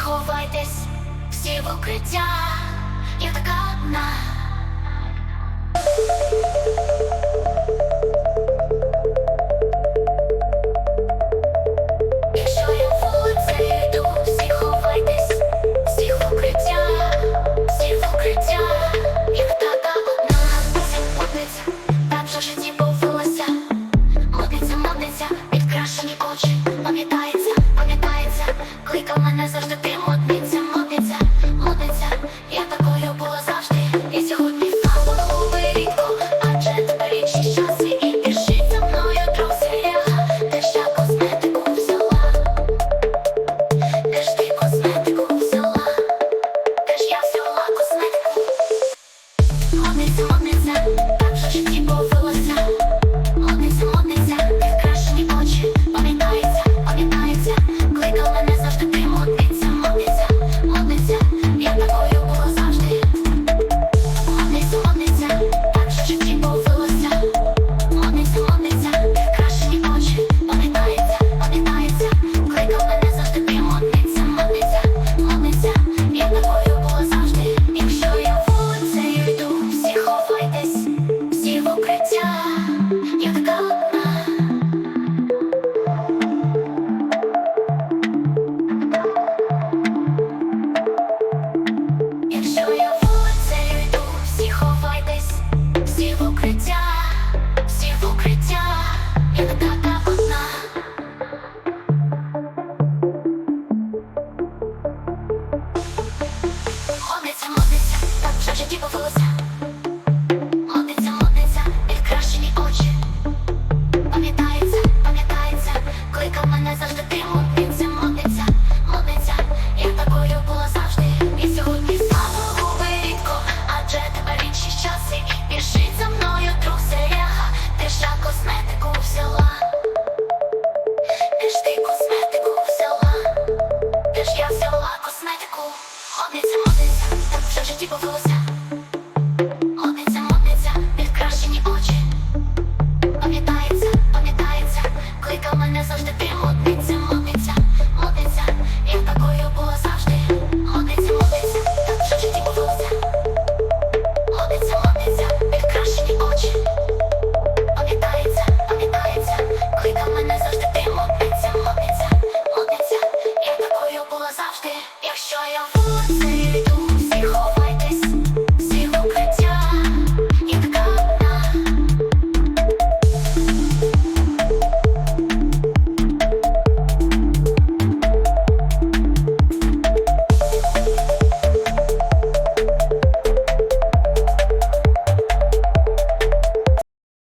ховайтесь всі в укриття, я така одна Дощі по волосся, очі. Пам'ятається, пам'ятається, кликав мене завжди ти модниця, модниця, модниця, я такою була завжди. Модниця, модниця, так що житті повелося. Очі. Пам'ятається, пам'ятається, кликав мене завжди ти модниця, модниця, модниця, я такою була завжди, якщо я вулиці.